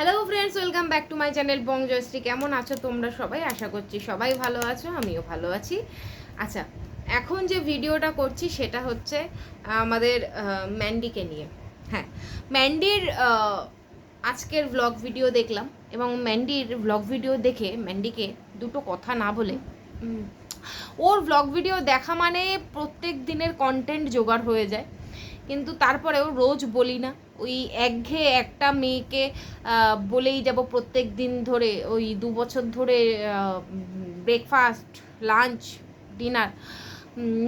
Hello friends welcome back to my channel Bong Joyshree কেমন আছো তোমরা সবাই? আশা করছি সবাই ভালো আছো, আমিও ভালো আছি। আচ্ছা এখন যে ভিডিওটা করছি সেটা হচ্ছে আমাদের ম্যান্ডিকে নিয়ে। হ্যাঁ ম্যান্ডির আজকের ব্লগ ভিডিও দেখলাম এবং ম্যান্ডির ব্লগ ভিডিও দেখে ম্যান্ডিকে দুটো কথা না বলে ওর ব্লগ ভিডিও দেখা মানে প্রত্যেক দিনের কন্টেন্ট জোগাড় হয়ে যায়। কিন্তু তারপরেও রোজ বলি না। ওই একঘেয়ে একটা মেয়েকে বলেই যাব প্রত্যেক দিন ধরে, ওই দু বছর ধরে ব্রেকফাস্ট লাঞ্চ ডিনার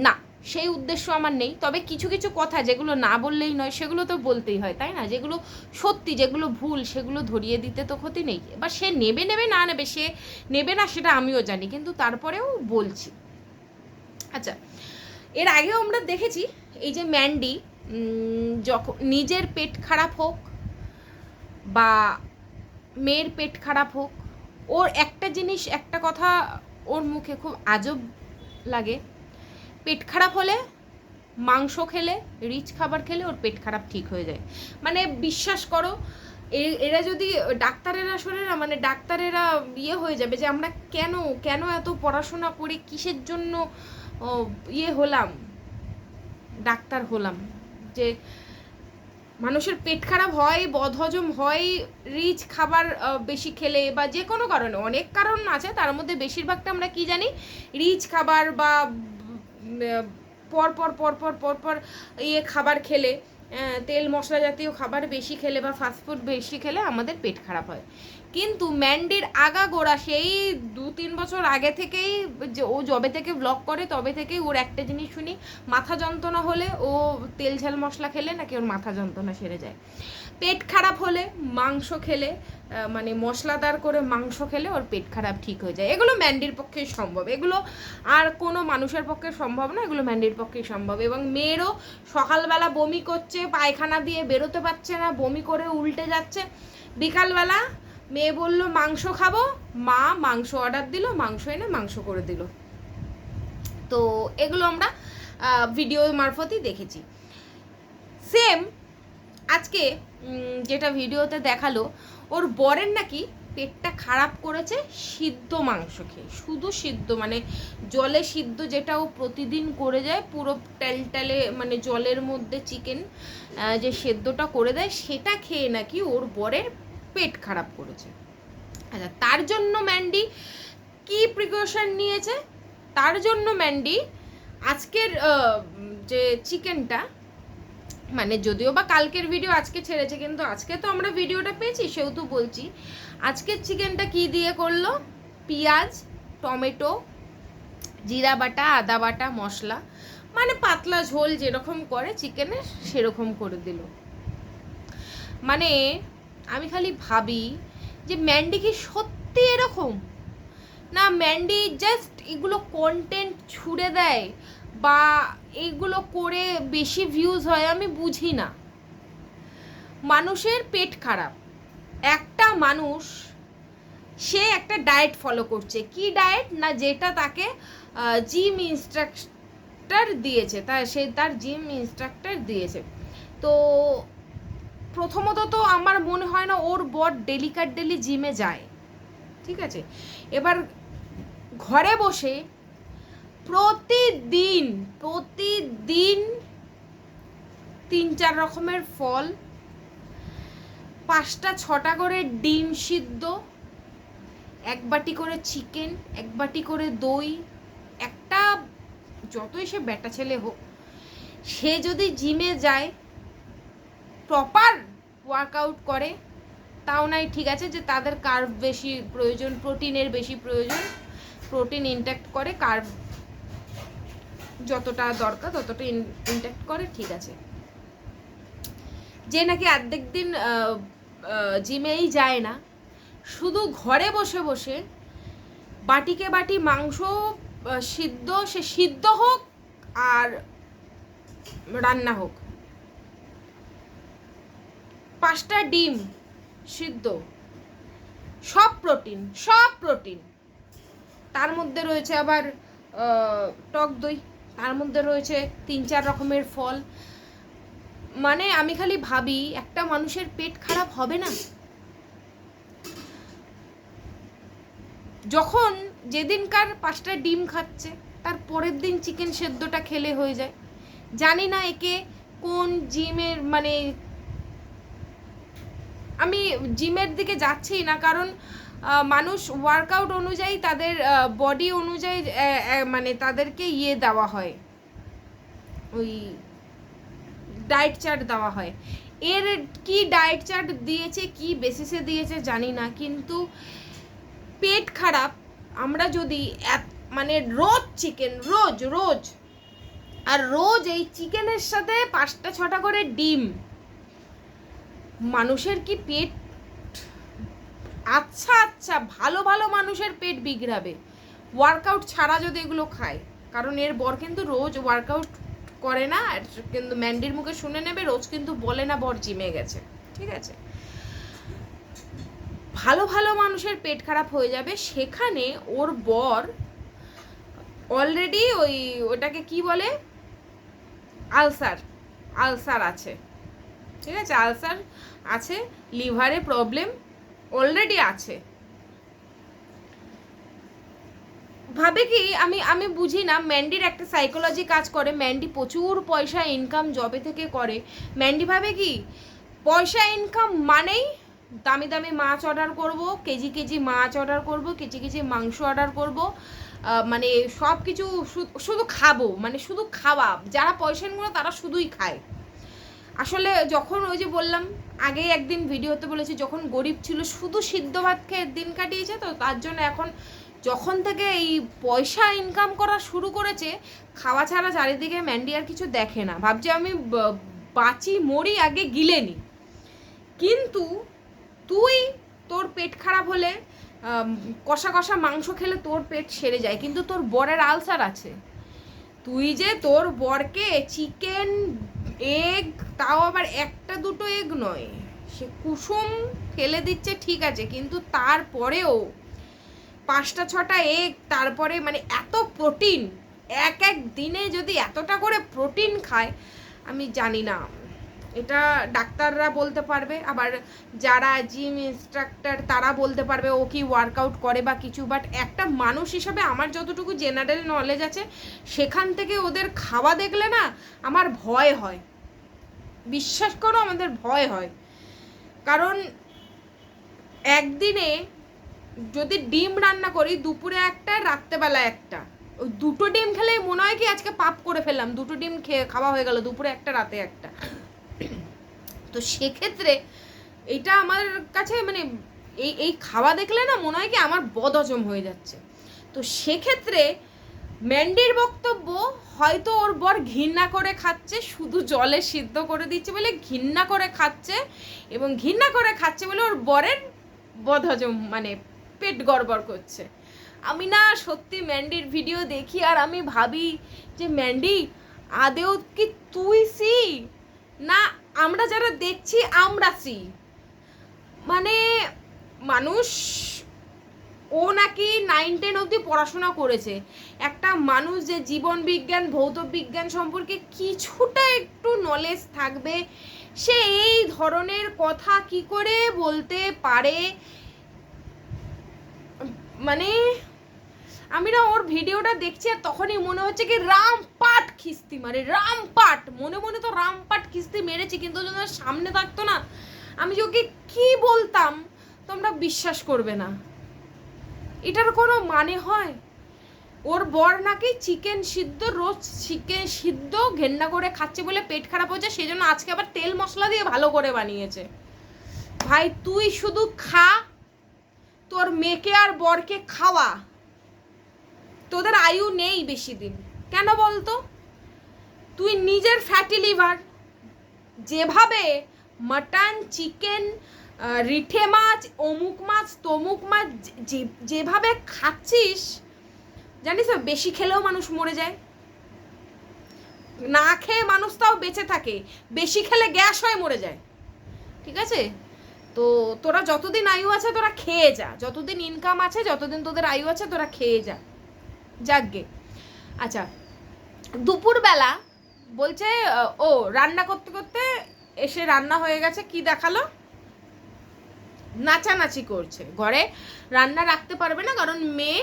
না, সেই উদ্দেশ্য আমার নেই। তবে কিছু কিছু কথা যেগুলো না বললেই নয়, সেগুলো তো বলতেই হয়, তাই না? যেগুলো সত্যি, যেগুলো ভুল, সেগুলো ধরিয়ে দিতে তো ক্ষতি নেই। এবার সে নেবে নেবে, না নেবে, সে নেবে না, সেটা আমিও জানি, কিন্তু তারপরেও বলছি। আচ্ছা এর আগেও আমরা দেখেছি, এই যে ম্যান্ডি যখন নিজের পেট খারাপ হোক বা মেয়ের পেট খারাপ হোক, ওর একটা জিনিস, একটা কথা ওর মুখে খুব আজব লাগে। পেট খারাপ হলে মাংস খেলে, রিচ খাবার খেলে ওর পেট খারাপ ঠিক হয়ে যায়। মানে বিশ্বাস করো এরা যদি ডাক্তারেরা শোনে না মানে ডাক্তারেরা ইয়ে হয়ে যাবে যে আমরা কেন কেন এত পড়াশোনা করে কিসের জন্য ইয়ে হলাম, ডাক্তার হলাম। যে মানুষের পেট খারাপ হয়, বদহজম হয়, রিচ খাবার বেশি খেলে বা যে কোনো কারণে, অনেক কারণ আছে, তার মধ্যে বেশিরভাগটা আমরা কি জানি? রিচ খাবার বা পরপর পরপর পর পর পর পর পর পর ইয়ে খাবার খেলে। তেল মশলা জাতীয় খাবার বেশি খেলে বা ফাস্টফুড বেশি খেলে আমাদের পেট খারাপ হয়। কিন্তু ম্যান্ডির আগা গোড়া সেই দু তিন বছর আগে থেকেই যে ও যবে থেকে ব্লগ করে তবে থেকেই ওর একটা জিনিস শুনি, মাথা যন্ত্রণা হলে ও তেল ঝাল মশলা খেলে নাকি ওর মাথা যন্ত্রণা সেরে যায়। পেট খারাপ হলে মাংস খেলে মানে মশলাদার করে মাংস খেলে ওর পেট খারাপ ঠিক হয়ে যায়। এগুলো ম্যান্ডির পক্ষেই সম্ভব। এগুলো আর কোনো মানুষের পক্ষে সম্ভব না, এগুলো ম্যান্ডির পক্ষেই সম্ভব। এবং মেয়েরও সকালবেলা বমি করছে, পায়খানা দিয়ে বেরোতে পারছে না, বমি করে উল্টে যাচ্ছে। বিকালবেলা মেয়ে বলল, মাংস খাব? মা মাংস অর্ডার দিল, মাংস এনে মাংস করে দিল। তো এগুলো আমরা ভিডিও মারফতই দেখেছি। সেম আজকে যেটা ভিডিওতে দেখাল ওর বরের নাকি পেটটা খারাপ করেছে সিদ্ধ মাংস খেয়ে, শুধু সিদ্ধ মানে জলে সিদ্ধ যেটা ও প্রতিদিন করে যায়, পুরো টেলটেলে মানে জলের মধ্যে চিকেন যে সেদ্ধটা করে দেয়, সেটা খেয়ে নাকি ওর বরের পেট খারাপ করেছে। আচ্ছা তার জন্য ম্যান্ডি কি প্রিকশন নিয়েছে? তার জন্য ম্যান্ডি আজকের যে চিকেনটা মানে যদিও বা কালকের ভিডিও আজকে ছেড়েছে, কিন্তু আজকে তো আমরা ভিডিওটা পেয়েছি, সেহেতু বলছি। আজকের চিকেনটা কি দিয়ে করল? পেঁয়াজ, টমেটো, জিরা বাটা, আদা বাটা, মশলা মানে পাতলা ঝোল যেরকম করে চিকেনের সেরকম করে দিল। মানে আমি খালি ভাবি যে ম্যান্ডি কি সত্যি এরকম? না, ম্যান্ডি জাস্ট এগুলো কন্টেন্ট ছুড়ে দেয় বা এইগুলো করে বেশি ভিউজ হয়, আমি বুঝি না। মানুষের পেট খারাপ। একটা মানুষ, সে একটা ডায়েট ফলো করছে। কি ডায়েট না যেটা তাকে জিম ইনস্ট্রাক্টর দিয়েছে। তা সে তার জিম ইনস্ট্রাক্টর দিয়েছে। তো প্রথমত তো আমার মনে হয় না ওর বর ডেলিকার ডেলি জিমে যায়। ঠিক আছে? এবার ঘরে বসে প্রতিদিন প্রতিদিন তিন চার রকমের ফল, পাঁচটা ছটা করে ডিম সিদ্ধ, এক বাটি করে চিকেন, এক বাটি করে দই, একটা যতই সে বেটা ছেলে হোক, সে যদি জিমে যায় প্রপার ওয়ার্কআউট করে, তাও নাই ঠিক আছে যে তাদের কার্ভ বেশি প্রয়োজন প্রোটিনের বেশি প্রয়োজন প্রোটিন ইনট্যাক্ট করে কার্ভ যতটা দরকার, ততটা ইনট্যাক্ট করে, ঠিক আছে। যে নাকি অর্ধেক দিন জিমেই যায় না, শুধু ঘরে বসে বসে বাটিকে বাটি মাংস সিদ্ধ, সে সিদ্ধ হোক আর রান্না হোক। পাঁচটা ডিম সিদ্ধ, সব প্রোটিন সব প্রোটিন তার মধ্যে রয়েছে আবার টক দই। তার মধ্যে রয়েছে তিন চার রকমের ফল। মানে আমি খালি ভাবি, একটা মানুষের পেট খারাপ হবে না? যখন যেদিনকার পাঁচটা ডিম খাচ্ছে, তার পরের দিন চিকেন সেদ্ধটা খেলে হয়ে যায়। জানি না একে কোন জিমের মানে আমি জিমের দিকে যাচ্ছি না, কারণ মানুষ ওয়ার্কআউট অনুযায়ী তাদের বডি অনুযায়ী মানে তাদেরকে ইয়ে দেওয়া হয়। ওই ডায়েট চার্ট দেওয়া হয়। এর কি ডায়েট চার্ট দিয়েছে, কি বেসিসে দিয়েছে জানি না, কিন্তু পেট খারাপ। আমরা যদি মানে রোজ চিকেন রোজ রোজ, আর রোজ এই চিকেনের সাথে পাঁচটা, ছটা করে ডিম, মানুষের কি পেট আচ্ছা আচ্ছা ভালো ভালো মানুষের পেট বিগড়াবে। ওয়ার্কআউট ছাড়া যদি এগুলো খায়, কারণ এর বর কিন্তু রোজ ওয়ার্কআউট করে না কিন্তু ম্যান্ডির মুখে শুনে নেবে, রোজ কিন্তু বলে না বর জিমে গেছে, ঠিক আছে? ভালো ভালো মানুষের পেট খারাপ হয়ে যাবে, সেখানে ওর বর অলরেডি ওই, ওটাকে কি বলে? আলসার আলসার আছে, ঠিক আছে? আলসার আছে লিভারে প্রবলেম অলরেডি আছে। ভাবে কি আমি আমি বুঝি না ম্যান্ডির একটা সাইকোলজি কাজ করে ম্যান্ডি প্রচুর পয়সা ইনকাম জবে থেকে করে। ম্যান্ডি ভাবে কি, পয়সা ইনকাম মানেই দামি দামি মাছ অর্ডার করব, কেজি কেজি মাছ অর্ডার করব, কেজি কেজি মাংস অর্ডার করব মানে সব কিছু শুধু খাব মানে শুধু খাওয়া। যারা পয়সা ইনগুলো তারা শুধুই খায়। আসলে যখন ওই যে বললাম, আগেই একদিন ভিডিওতে বলেছি, যখন গরিব ছিল, শুধু সিদ্ধ ভাত খেয়ে দিন কাটিয়েছে তো তার জন্য এখন যখন থেকে এই পয়সা ইনকাম করা শুরু করেছে, খাওয়া ছাড়া চারিদিকে ম্যান্ডি আর কিছু দেখে না। ভাবছে আমি বাঁচি, মরি, আগে গিলে নি। কিন্তু তুই তোর পেট খারাপ হলে কষা কষা মাংস খেলে তোর পেট সেরে যায়, কিন্তু তোর বরের আলসার আছে। তুই যে তোর বরকে চিকেন এগ তাও আবার একটা দুটো এগ নয়। সে কুসুম ফেলে দিচ্ছে, ঠিক আছে, কিন্তু তারপরেও পাঁচটা, ছটা এগ তারপরে মানে এত প্রোটিন এক এক দিনে যদি এতটা করে প্রোটিন খায়, আমি জানি না। এটা ডাক্তাররা বলতে পারবে, আবার যারা জিম ইনস্ট্রাক্টর তারা বলতে পারবে ও কি ওয়ার্কআউট করে বা কিছু বাট একটা মানুষ হিসাবে আমার যতটুকু জেনারেল নলেজ আছে, সেখান থেকে ওদের খাওয়া দেখলে না আমার ভয় হয়। বিশ্বাস করো আমাদের ভয় হয়। কারণ একদিনে যদি ডিম রান্না করি, দুপুরে একটা, রাত্রেবেলা একটা, দুটো ডিম খেলেই মনে হয় কি আজকে পাপ করে ফেললাম, দুটো ডিম খেয়ে খাওয়া হয়ে গেল, দুপুরে একটা, রাতে একটা। তো সেক্ষেত্রে এটা আমার কাছে মানে এই এই খাওয়া দেখলে না মনে হয় কি আমার বদ বদহজম হয়ে যাচ্ছে। তো সেক্ষেত্রে ম্যান্ডির বক্তব্য হয়তো ওর বর ঘৃণা করে খাচ্ছে, শুধু জলে সিদ্ধ করে দিচ্ছে বলে ঘৃণা করে খাচ্ছে এবং ঘৃণা করে খাচ্ছে বলে ওর বরের বদহজম মানে পেট গড়বড় করছে। আমি না সত্যি ম্যান্ডির ভিডিও দেখি আর আমি ভাবি যে ম্যান্ডি, আদেও কি তুই সি? না আমরা যারা দেখছি, আমরা সি। মানে মানুষ, ও নাকি নাইন টেন অবধি পড়াশোনা করেছে। একটা মানুষ যে জীবন বিজ্ঞান, ভৌত বিজ্ঞান সম্পর্কে কিছুটা একটু নলেজ থাকবে, সে এই ধরনের কথা কি করে বলতে পারে? মানে আমি না ওর ভিডিওটা দেখছি আর তখনই মনে হচ্ছে কি রামপাট খিস্তি মারে, রামপাট। মনে মনে তো রামপাট খিস্তি মেরেছি, কিন্তু যদি সামনে থাকতো না। আমি যে ওকে কি বলতাম, তোমরা বিশ্বাস করবে না। এটার কোনো মানে হয়? ওর বর নাকি চিকেন সিদ্ধ, রোজ চিকেন সিদ্ধ ঘেন্না করে খাচ্ছে বলে পেট খারাপ হচ্ছে সেই জন্য আজকে আবার তেল মশলা দিয়ে ভালো করে বানিয়েছে। ভাই, তুই শুধু খা, তোর মেয়েকে আর বরকে খাওয়া। তোদের আয়ু নেই বেশি দিন। কেন বলতো? তুই নিজের ফ্যাটি লিভার যেভাবে মাটন চিকেন রিঠে মাছ, অমুক মাছ, তমুক মাছ যেভাবে খাচ্ছিস, জানিস বেশি খেলেও মানুষ মরে যায়। না খেয়ে মানুষ তাও বেঁচে থাকে, বেশি খেলে গ্যাস হয়ে মরে যায়। ঠিক আছে? তো তোরা যতদিন আয়ু আছে, তোরা খেয়ে যা। যতদিন ইনকাম আছে, যতদিন তোদের আয়ু আছে, তোরা খেয়ে যা। যাকগে আচ্ছা দুপুরবেলা বলছে, ও রান্না করতে করতে এসে রান্না হয়ে গেছে, কি দেখাল? নাচানাচি করছে। ঘরে রান্না রাখতে পারবে না, কারণ মেয়ে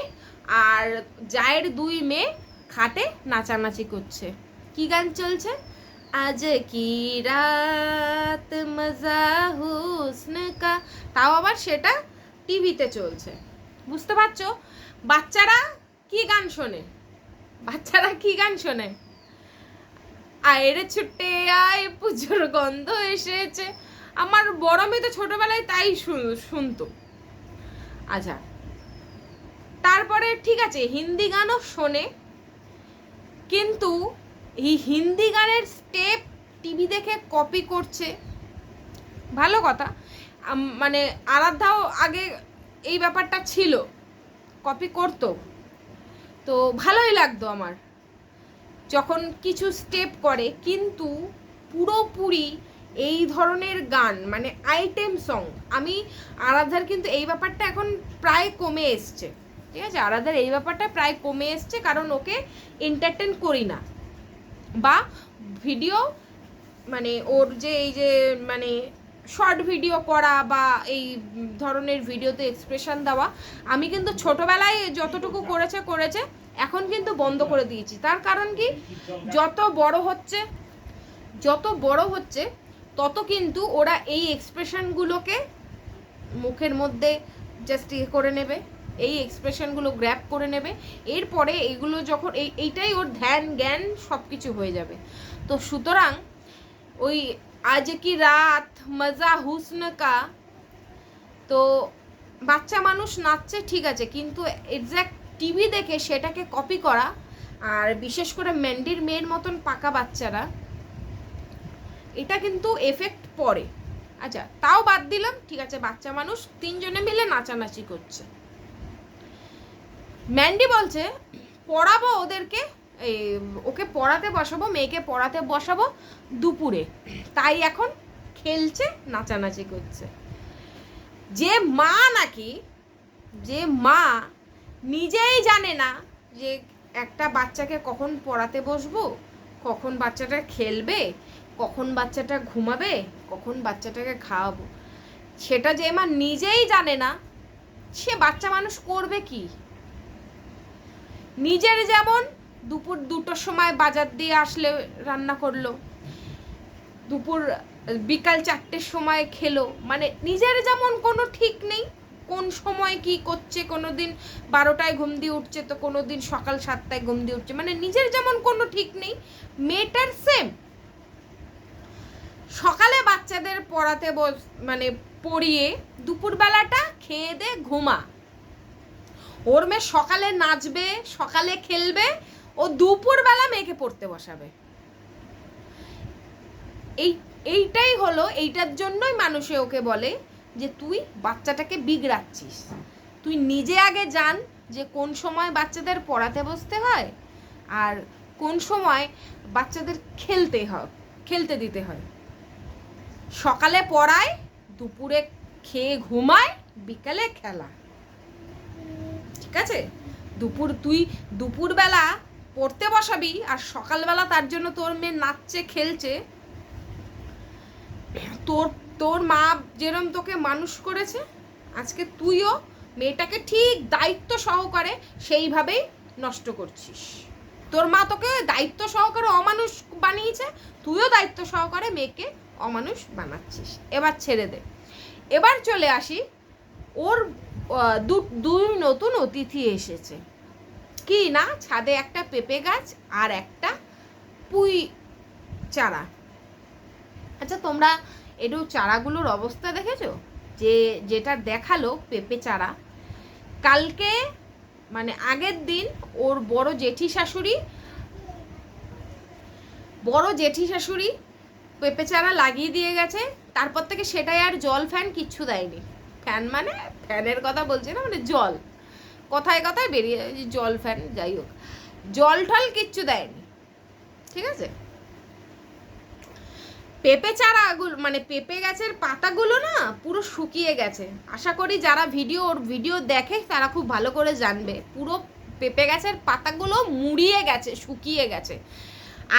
আর জায়ের দুই মেয়ে খাটে নাচানাচি করছে। কি গান চলছে? আজ কি রাত মজা হুসন কা। তাও আবার সেটা টিভিতে চলছে। বুঝতে পারছ? বাচ্চারা কি গান শোনে? বাচ্চারা কি গান শোনে? আয়ের ছুটে আয়, পুজোর গন্ধ এসেছে। আমার বড় মেয়ে তো ছোটবেলায় তাই শুন- শুনতো। আচ্ছা তারপরে ঠিক আছে, হিন্দি গানও শোনে, কিন্তু এই হিন্দি গানের স্টেপ টিভি দেখে কপি করছে। ভালো কথা। মানে আরাধ্যাও আগে এই ব্যাপারটা ছিল। কপি করতো। তো ভালোই লাগতো আমার। যখন কিছু স্টেপ করে, কিন্তু পুরোপুরি এই ধরনের গান মানে আইটেম সং আমি আরাধার কিন্তু এই ব্যাপারটা এখন প্রায় কমে এসছে। ঠিক আছে? আরাধার এই ব্যাপারটা প্রায় কমে এসছে, কারণ ওকে এন্টারটেন করি না। বা ভিডিও মানে ওর যে এই যে মানে শর্ট ভিডিও করা বা এই ধরনের ভিডিওতে এক্সপ্রেশন দেওয়া, আমি কিন্তু ছোটোবেলায় যতটুকু করেছে করেছে। এখন কিন্তু বন্ধ করে দিয়েছি। তার কারণ কি? যত বড় হচ্ছে, যত বড় হচ্ছে, তত কিন্তু ওরা এই এক্সপ্রেশনগুলোকে মুখের মধ্যে জাস্ট ইয়ে করে নেবে, এই এক্সপ্রেশনগুলো গ্র্যাপ করে নেবে। এরপরে এগুলো যখন, এই, এইটাই ওর ধ্যান, জ্ঞান সব কিছু হয়ে যাবে। তো সুতরাং ওই আজ কি রাত মজা হুসন কা, তো বাচ্চা মানুষ নাচছে ঠিক আছে, কিন্তু এক্স্যাক্ট টিভি দেখে সেটাকে কপি করা আর বিশেষ করে ম্যান্ডির মেয়ের মতন পাকা বাচ্চারা, এটা কিন্তু এফেক্ট পড়ে। আচ্ছা তাও বাদ দিলাম, ঠিক আছে, বাচ্চা মানুষ তিনজনে মিলে নাচানাচি করছে। ম্যান্ডি বলছে, পড়াবো ওদেরকে ওকে পড়াতে বসাবো, মেয়েকে পড়াতে বসাবো দুপুরে। তাই এখন খেলছে, নাচানাচি করছে। যে মা নাকি, যে মা নিজেই জানে না যে একটা বাচ্চাকে কখন পড়াতে বসবো, কখন বাচ্চাটা খেলবে, কখন বাচ্চাটা ঘুমাবে, কখন বাচ্চাটাকে খাওয়াবো। সেটা যে মা নিজেই জানে না, সে বাচ্চা মানুষ করবে কি? নিজের যেমন দুপুর দুটোর সময় বাজার দিয়ে আসলে রান্না করল, দুপুর, বিকাল চারটের সময় খেলো মানে নিজের যেমন কোনো ঠিক নেই কোন সময় কি করছে কোনো দিন বারোটায় ঘুম দিয়ে উঠছে তো কোনো দিন সকাল সাতটায় ঘুম দিয়ে উঠছে। মানে নিজের যেমন কোনো ঠিক নেই, মেয়েটার সেম সকালে বাচ্চাদের পড়াতে বস মানে পড়িয়ে দুপুরবেলাটা খেয়ে দে, ঘুমা। ওর মেয়ে সকালে নাচবে, সকালে খেলবে, ও দুপুরবেলা মেয়েকে পড়তে বসাবে। এই, এইটাই হলো, এইটার জন্যই মানুষে ওকে বলে যে তুই বাচ্চাটাকে বিগড়াচ্ছিস তুই নিজে আগে জান যে কোন সময় বাচ্চাদের পড়াতে বসতে হয় আর কোন সময় বাচ্চাদের খেলতে হয় খেলতে দিতে হয়। সকালে পড়ায়, দুপুরে খেয়ে ঘুমায়, বিকালে খেলা। ঠিক আছে? দুপুর, তুই দুপুরবেলা পড়তে বসাবি আর সকালবেলা তার জন্য তোর মেয়ে নাচছে, খেলছে। তোর তোর মা যেরম তোকে মানুষ করেছে, আজকে তুইও মেয়েটাকে ঠিক দায়িত্ব সহকারে সেইভাবেই নষ্ট করছিস। তোর মা তোকে দায়িত্ব সহকারে অমানুষ বানিয়েছে, তুইও দায়িত্ব সহকারে মেয়েকে অমানুষ বানাচ্ছিস। এবার ছেড়ে দে। এবার চলে আসি, ওর দুই নতুন অতিথি এসেছে। কি না, ছাদে একটা পেঁপে গাছ আর একটা পুঁই চারা। আচ্ছা তোমরা একটু চারাগুলোর অবস্থা দেখেছ? যে যেটা দেখাল পেঁপে চারা। কালকে মানে আগের দিন ওর বড় জেঠি শাশুড়ি, বড় জেঠি শাশুড়ি পেঁপে চারা লাগিয়ে দিয়ে গেছে। তারপর থেকে সেটাই আর জল ফ্যান কিচ্ছু দেয়নি। ফ্যান মানে ফ্যানের কথা বলছে না মানে জল। কথায় কথায় বেরিয়ে, জল ফ্যান যাই হোক। জল টল কিচ্ছু দেয়নি। ঠিক আছে? পেঁপে চারাগুলো মানে পেঁপে গাছের পাতাগুলো না পুরো শুকিয়ে গেছে। আশা করি যারা ভিডিও ওর ভিডিও দেখে তারা খুব ভালো করে জানবে। পুরো পেঁপে গাছের পাতাগুলো মুড়িয়ে গেছে, শুকিয়ে গেছে।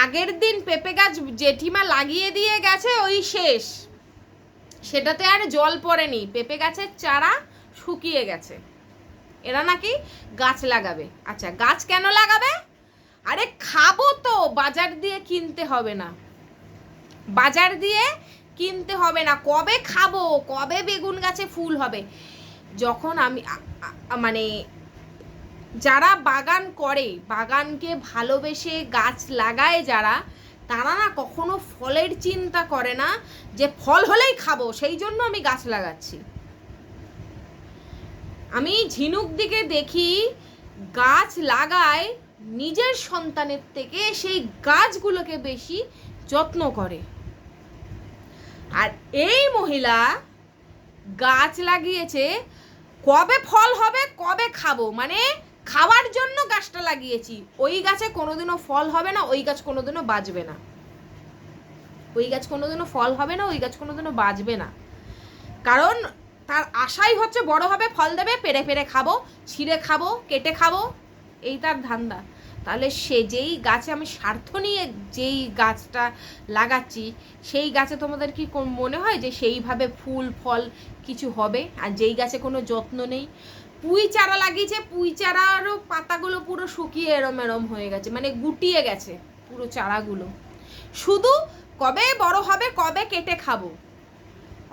আগের দিন পেঁপে গাছ জেঠিমা লাগিয়ে দিয়ে গেছে, ওই শেষ। সেটাতে আর জল পড়েনি। পেঁপে গাছের চারা শুকিয়ে গেছে। এরা নাকি গাছ লাগাবে। আচ্ছা গাছ কেন লাগাবে? আরে খাব তো, বাজার দিয়ে কিনতে হবে না। বাজার দিয়ে কিনতে হবে না। কবে খাব? কবে বেগুন গাছে ফুল হবে? যখন আমি মানে যারা বাগান করে, বাগানকে ভালোবেসে গাছ লাগায় যারা, তারা না কখনো ফলের চিন্তা করে না যে ফল হলেই খাব, সেই জন্য আমি গাছ লাগাচ্ছি। আমি ঝিনুক দিকে দেখি, গাছ লাগায় নিজের সন্তানের থেকে সেই গাছগুলোকে বেশি যত্ন করে। আর এই মহিলা গাছ লাগিয়েছে, কবে ফল হবে, কবে খাব? মানে খাওয়ার জন্য গাছটা লাগিয়েছি। ওই গাছে কোনোদিনও ফল হবে না, ওই গাছ কোনোদিনও বাঁচবে না। ওই গাছ কোনোদিনও ফল হবে না, ওই গাছ কোনোদিনও বাঁচবে না। কারণ তার আশাই হচ্ছে বড় হবে, ফল দেবে, পেরে পেরে খাব, ছিঁড়ে খাব, কেটে খাব এই তার ধান্দা। তাহলে সে যেই গাছে আমি স্বার্থ নিয়ে যেই গাছটা লাগাচ্ছি, সেই গাছে তোমাদের কি মনে হয় যে সেইভাবে ফুল, ফল কিছু হবে? আর যেই গাছে কোনো যত্ন নেই? পুঁই চারা লাগিয়েছে, পুঁই চারারও পাতাগুলো পুরো শুকিয়ে এরম এরম হয়ে গেছে মানে গুটিয়ে গেছে পুরো চারাগুলো। শুধু কবে বড় হবে, কবে কেটে খাব?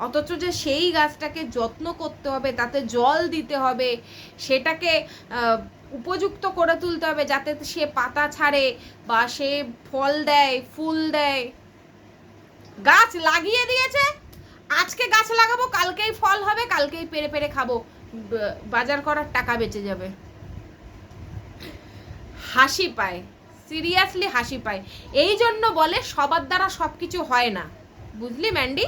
অথচ যে সেই গাছটাকে যত্ন করতে হবে, তাতে জল দিতে হবে, সেটাকে উপযুক্ত করে তুলতে হবে যাতে সে পাতা ছাড়ে বা সে ফল দেয়, ফুল দেয়। গাছ লাগিয়ে দিয়েছে। আজকে গাছ লাগাবো, কালকেই ফল হবে, কালকেই পেরে পেরে খাব। বাজার করার টাকা বেঁচে যাবে। হাসি পায়, সিরিয়াসলি হাসি পায়। এই জন্য বলে সবার দ্বারা সব কিছু হয় না। বুঝলি, ম্যান্ডি?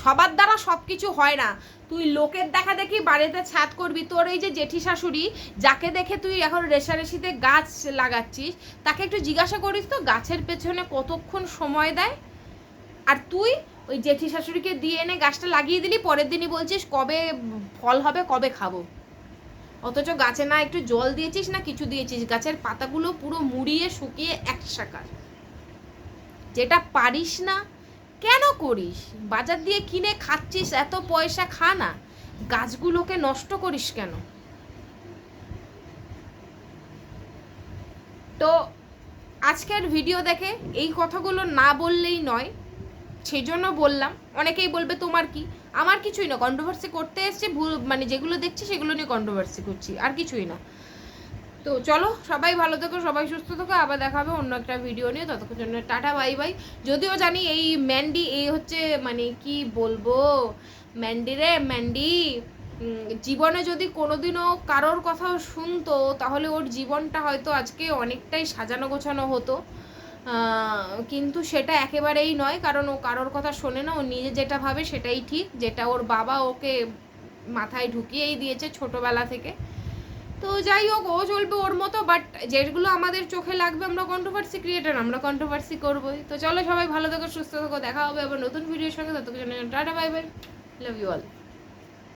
সবার দ্বারা সব কিছু হয় না। তুই লোকের দেখা দেখি বাড়িতে ছাদ করবি, তোর এই যে জেঠি শাশুড়ি, যাকে দেখে তুই এখন রেশারেশিতে গাছ লাগাচ্ছিস, তাকে একটু জিজ্ঞাসা করিস তো, গাছের পেছনে কতক্ষণ সময় দেয়? আর তুই ওই জেঠি শাশুড়িকে দিয়ে এনে গাছটা লাগিয়ে দিলি, পরের দিনই বলছিস কবে ফল হবে, কবে খাব। অথচ গাছে না একটু জল দিয়েছিস না কিছু দিয়েছিস, গাছের পাতাগুলো পুরো মুড়িয়ে শুকিয়ে এক সাকার। যেটা পারিস না কেন করিস? বাজার দিয়ে কিনে খাচ্ছিস, এত পয়সা খা না। গাছগুলোকে নষ্ট করিস কেন? তো আজকের ভিডিও দেখে এই কথাগুলো না বললেই নয় সেই জন্য বললাম, অনেকেই বলবে তোমার কি? আমার কিছুই না কন্ট্রোভার্সি করতে এসছে, ভুল মানে যেগুলো দেখছি সেগুলো নিয়ে কন্ট্রোভার্সি করছি, আর কিছুই না। তো চলো, সবাই ভালো থেকো, সবাই সুস্থ থেকো, আবার দেখা হবে অন্য একটা ভিডিও নিয়ে। ততক্ষণ জন্য টাটা, বাই বাই। যদিও জানি এই ম্যান্ডি এই হচ্ছে মানে কি বলব? ম্যান্ডি রে ম্যান্ডি জীবনে যদি কোনোদিনও কারোর কথাও শুনতো, তাহলে ওর জীবনটা হয়তো আজকে অনেকটাই সাজানো গোছানো হতো। কিন্তু সেটা একেবারেই নয়, কারণ ও কারোর কথা শোনে না, ও নিজে যেটা ভাবে সেটাই ঠিক, যেটা ওর বাবা ওকে মাথায় ঢুকিয়েই দিয়েছে ছোটবেলা থেকে। তো যাই হোক ও চলবে ওর মতো বাট যেগুলো আমাদের চোখে লাগবে, আমরা কন্ট্রোভার্সি ক্রিয়েটার আমরা কন্ট্রোভার্সি করবোই। তো চলো সবাই ভালো থেকো, সুস্থ থেকো, দেখা হবে আবার নতুন ভিডিওর সঙ্গে। ততক্ষণ tata bye bye love you all